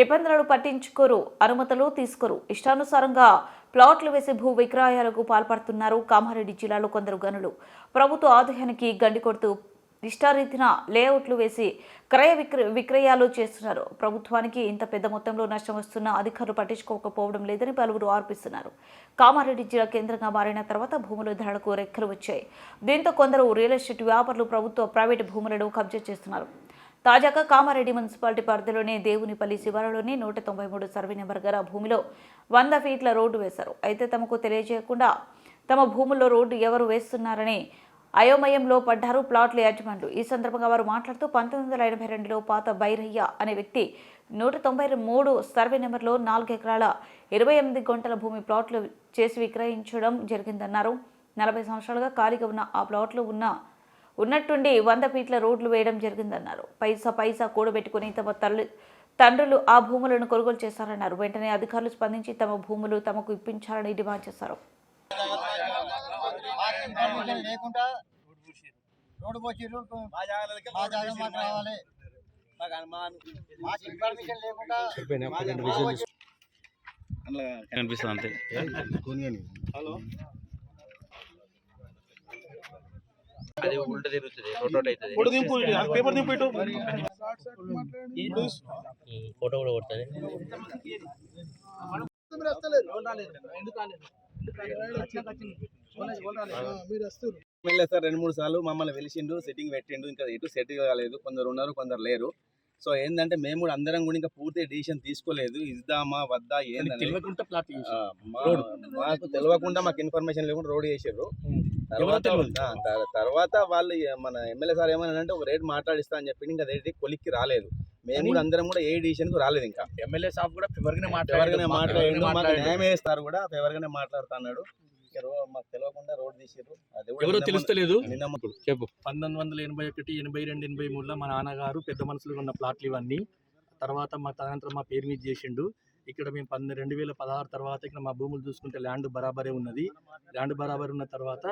నిబంధనలు పట్టించుకోరు అనుమతులు తీసుకోరు. ఇష్టానుసారంగా ప్లాట్లు వేసి భూ విక్రయాలకు పాల్పడుతున్నారు కామారెడ్డి జిల్లాలో కొందరు గనులు. ప్రభుత్వ ఆదాయానికి గండి కొడుతూ ఇష్టారీతిన లేఅవుట్లు వేసి క్రయ విక్ర విక్రయాలు చేస్తున్నారు. ప్రభుత్వానికి ఇంత పెద్ద మొత్తంలో నష్టం వస్తున్నా అధికారులు పట్టించుకోకపోవడం లేదని పలువురు ఆరోపిస్తున్నారు. కామారెడ్డి జిల్లా కేంద్రంగా మారిన తర్వాత భూముల ధరలకు రెక్కలు వచ్చాయి. దీంతో కొందరు రియల్ ఎస్టేట్ వ్యాపారులు ప్రభుత్వ ప్రైవేటు భూములను కబ్జా చేస్తున్నారు. తాజాగా కామారెడ్డి మున్సిపాలిటీ పరిధిలోని దేవునిపల్లి శివారులోని నూట తొంభై మూడు సర్వే నెంబర్ గల భూమిలో వంద ఫీట్ల రోడ్డు వేశారు. అయితే తమకు తెలియజేయకుండా తమ భూముల్లో రోడ్డు ఎవరు వేస్తున్నారని అయోమయంలో పడ్డారు ప్లాట్ల యజమానులు. ఈ సందర్భంగా వారు మాట్లాడుతూ పంతొమ్మిది వందల ఎనభై రెండులో పాత బైరయ్య అనే వ్యక్తి నూట తొంభై మూడు సర్వే నెంబర్లో నాలుగు ఎకరాల ఇరవై ఎనిమిది గంటల భూమి ప్లాట్లు చేసి విక్రయించడం జరిగిందన్నారు. నలభై సంవత్సరాలుగా ఖాళీగా ఉన్న ఆ ప్లాట్లు ఉన్న ఉన్నట్టుండి వంద ఫీట్ల రోడ్లు వేయడం జరిగిందన్నారు. పైసా పైసా కూడబెట్టుకుని తమ తల్లి తండ్రులు ఆ భూములను కొనుగోలు చేశారన్నారు. వెంటనే అధికారులు స్పందించి తమ భూములు తమకు ఇప్పించాలని డిమాండ్ చేశారు. పర్మిషన్ లేకుండా రోడ్డు పోసిర్రు మా జాగా మాకు రావాలి మాకు ఇన్ఫర్మేషన్ లేకుండా కనిపిస్తుంది అంతే అది ఉల్ట తిరుగుతుంది రొటోట్ అవుతుంది. ఫోటో దింపు పేపర్ దింపు ఇటు ఫోటో కూడా కొడుతుంది. ఎమ్మెల్యే సార్ రెండు మూడు సార్లు మమ్మల్ని వెలిసిండు సెట్టింగ్ పెట్టిండు ఇంకా ఎటు సెట్ కాలేదు. కొందరు ఉన్నారు కొందరు లేరు. సో ఏంటంటే మేము కూడా అందరం కూడా ఇంకా పూర్తి డిసిషన్ తీసుకోలేదు. ఇద్దామా వద్దా మా- మాకు తెలియకుండా మాకు ఇన్ఫర్మేషన్ లేకుండా రోడ్ చేసారు తర్వాత వాళ్ళు మన ఎమ్మెల్యే సార్ ఏమన్నా అంటే ఒక రేట్ మాట్లాడిస్తా అని చెప్పి ఇంకా రేట్ కొలిక్కి రాలేదు. మేము కూడా అందరం కూడా ఏ డిసిషన్కు రాలేదు ఇంకా. ఎమ్మెల్యే సాబ్ కూడా ఫివర్గానే మాట్లాడిండు. మాకు న్యాయం వేస్తారు కూడా ఎవరిగానే మాట్లాడుతున్నాడు మాకు తెలియకుండా రోడ్ తీసారు ఎవరో తెలుస్తలేదు. చెప్పు. పంతొమ్మిది వందల ఎనభై ఒకటి ఎనభై రెండు ఎనభై మూడులో మా నాన్నగారు పెద్ద మనుషులు ఉన్న ప్లాట్లు ఇవన్నీ తర్వాత మా తదనంతరం మా పేరు మీద చేసిండు. ఇక్కడ మేము పంద రెండు వేల పదహారు తర్వాత ఇక్కడ మా భూములు చూసుకుంటే ల్యాండ్ బరాబరే ఉన్నది. ల్యాండ్ బరాబర్ ఉన్న తర్వాత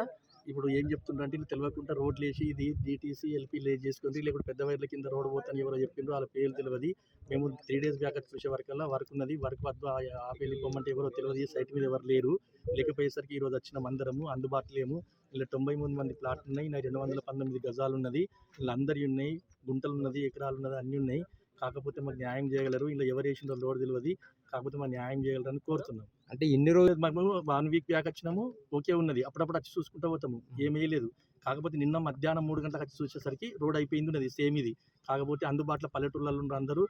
ఇప్పుడు ఏం చెప్తుండ్రంటే ఇది తెలియకుండా రోడ్లు వేసి ఇది డిటీసీ ఎల్పీ లే చేసుకుంది లేకపోతే పెద్ద వైర్ల కింద రోడ్ పోతాను ఎవరో చెప్పిండ్రు వాళ్ళ పేర్లు తెలియదు మేము త్రీ డేస్ బ్యాక్ చూసే వరకల్లా వర్క్ ఉన్నది. వర్క్ వద్ద ఆ పెళ్ళి ఎవరో తెలియదు సైట్ మీద ఎవరు లేరు. లేకపోయేసరికి ఈరోజు వచ్చిన అందరము అందుబాటులేము. ఇలా తొంభై మూడు మంది ప్లాట్లు ఉన్నాయి. నా రెండు వందల పంతొమ్మిది గజాలు ఉన్నది ఇలా అందరి ఉన్నాయి. గుంటలు ఉన్నది ఎకరాలు ఉన్నది అన్నీ ఉన్నాయి. కాకపోతే మాకు న్యాయం చేయగలరు. ఇలా ఎవరు వేసిందో లోడ్ తెలియదు కాకపోతే మాకు న్యాయం చేయగలరని కోరుతున్నాం. అంటే ఇన్ని రోజులు మేము వన్ వీక్ బ్యాక్ వచ్చినాము. ఓకే ఉన్నది. అప్పుడప్పుడు వచ్చి చూసుకుంటూ పోతాము. ఏమీ లేదు కాకపోతే నిన్న మధ్యాహ్నం మూడు గంటలకు వచ్చి చూసేసరికి రోడ్ అయిపోయింది ఉన్నది సేమ్ ఇది. కాకపోతే అందుబాటులో పల్లెటూళ్ళలో ఉన్న అందరూ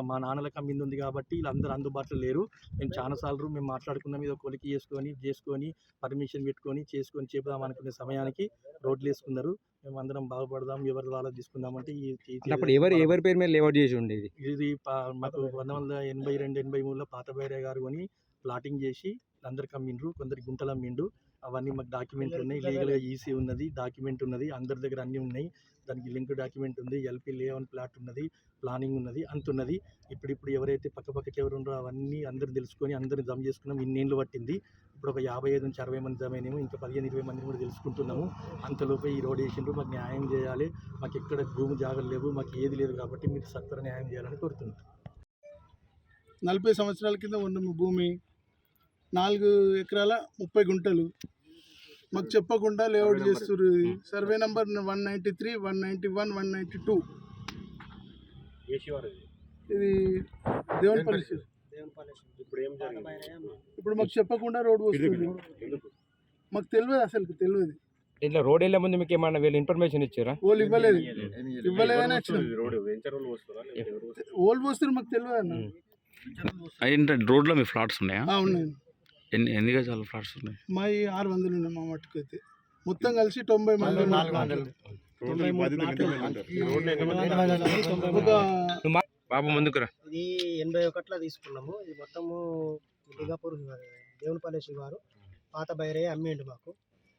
మా నాన్నలకు అమ్మింది ఉంది కాబట్టి వీళ్ళందరూ అందుబాటులో లేరు. మేము చాలా సార్లు మేము మాట్లాడుకున్నాం ఇది కొలికి చేసుకొని చేసుకొని పర్మిషన్ పెట్టుకొని చేసుకొని చేద్దాం అనుకునే సమయానికి రోడ్లు వేసుకున్నారు. మేము అందరం బాగుపడదాం ఎవరి వాళ్ళ తీసుకుందామంటే ఈ- అంటే అప్పుడు ఎవరు ఎవరి పేరు మీద లేఅవుట్ చేసి ఉండేది? ఇది మాకు పంతొమ్మిది వందల ఎనభై రెండు ఎనభై మూడులో పాత గారు కొని ప్లాటింగ్ చేసి అందరికి అమ్మిండ్రు కొందరికి గుంటలు అమ్మిండు అవన్నీ మాకు డాక్యుమెంట్లు ఉన్నాయి. లీగల్గా ఈసీ ఉన్నది డాక్యుమెంట్ ఉన్నది. అందరి దగ్గర అన్నీ ఉన్నాయి. దానికి లింక్ డాక్యుమెంట్ ఉంది. ఎల్పీ లేవన్ ప్లాట్ ఉన్నది ప్లానింగ్ ఉన్నది అంత ఉన్నది ఇప్పుడు ఇప్పుడు ఎవరైతే పక్క పక్కకి ఎవరు ఉన్నారో అవన్నీ అందరు తెలుసుకొని అందరిని జమ చేసుకున్నాం. ఇన్నేళ్ళు పట్టింది. ఇప్పుడు ఒక యాభై ఐదు నుంచి అరవై మంది జమైనేమో ఇంకా పదిహేను ఇరవై మందిని కూడా తెలుసుకుంటున్నాము. అంతలోపే ఈ రోడ్ వేసిండ్రు. మాకు న్యాయం చేయాలి. మాకు ఎక్కడ భూమి జాగలు లేవు. మాకు ఏది లేదు కాబట్టి మీరు సత్వర న్యాయం చేయాలని కోరుతున్నాం. నలభై సంవత్సరాల కింద ఉన్న భూమి నాలుగు ఎకరాల ముప్పై గుంటలు. మాకు చెప్పకుండా లేఅవుట్ చేస్తున్నారు survey number one ninety three one ninety one one ninety two ఇది? దేవునిపల్లి. ఇప్పుడు మాకు చెప్పకుండా రోడ్ వస్తుంది. మాకు తెలియదు అసలు తెలియదు. ఇట్లా రోడ్ వెళ్ళే ముందు మీకు ఏమన్నా వీళ్ళు ఇన్ఫర్మేషన్ ఇచ్చారా? వాళ్ళు ఇవ్వలేదు. ఇవ్వలేదని ఓళ్ళు పోస్తారు మాకు తెలియదు అన్న. ఏంటంటే రోడ్లో మీ ఫ్లాట్స్ ఉన్నాయా? ఆ, ఉన్నాయి. ఎన్ని ఎన్ని గజాల ఫ్లాట్స్ ఉన్నాయి? మా ఈ ఆరు వందలు ఉన్నాయి మా మట్టుకు అయితే మొత్తం కలిసి తొంభై మంది ఒక బాబు ముందుకురా ఇది ఎనభై ఒకటిలో తీసుకున్నాము. ఇది మొత్తము దుర్గాపూర్ దేవునిపల్లి శివారు పాత బైరయ్య అమ్మిండు మాకు.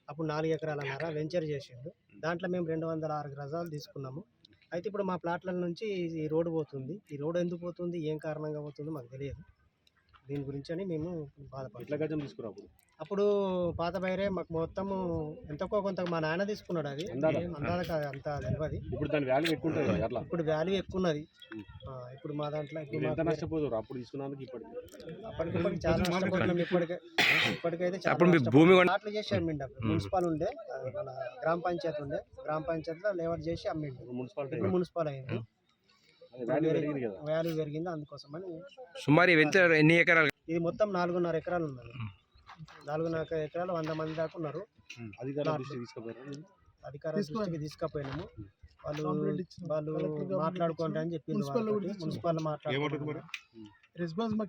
అప్పుడు నాలుగు ఎకరాలన్నర వెంచర్ చేసిండు. దాంట్లో మేము రెండు వందల ఆరు గజాలు తీసుకున్నాము. అయితే ఇప్పుడు మా ప్లాట్ల నుంచి ఈ రోడ్డు పోతుంది. ఈ రోడ్డు ఎందుకు పోతుంది? ఏం కారణంగా పోతుందో? మాకు తెలియదు. దీని గురించి అని మేము బాధపడుతున్నాం. గజం తీసుకురా అప్పుడు? పాత బైరే మాకు మొత్తము ఎంతకో కొంత మా నాన్న తీసుకున్నాడు అది. అందాల? అందాక అంత తెలియదు ఇప్పుడు దాని వాల్యూ ఎక్కువ ఉంటుంది కదా అట్లా? ఇప్పుడు వాల్యూ ఎక్కువ ఉన్నది ఆ, ఇప్పుడు మా దాంట్లో ఇప్పుడు ఎంత మాకు నష్టపోతారు అప్పుడు తీసుకున్నందుకు ఇప్పటికి. అప్పటికిప్పటికి చాలా నష్టపోతున్నాం. ఇప్పటికే ఇప్పటికైతే అప్పుడు. భూమి ప్లాట్లు చేసి అమ్మిండు అప్పుడు. మున్సిపల్ ఉండే మన గ్రామ పంచాయతీ ఉండే. గ్రామ పంచాయతీలో లేవర్ చేసి అమ్మిండు. మున్సిపాలిటీ మున్సిపల్ అయింది. వాల్యూ పెరిగింది కదా. వాల్యూ పెరిగింది అందుకోసమని సుమారు వెంచర్ ఎన్ని ఎకరాలు? ఇది మొత్తం నాలుగున్నర ఎకరాలు ఉన్నది. నాలుగున్నర ఎకరాలు వంద మంది దాకా ఉన్నారు. అధికార దృష్టికి తీసుకుపోయినాము. వాళ్ళు. వాళ్ళు మాట్లాడుకుంటా అని చెప్పింది మున్సిపల్ మాట్లాడుకుంటారు రెస్పాన్స్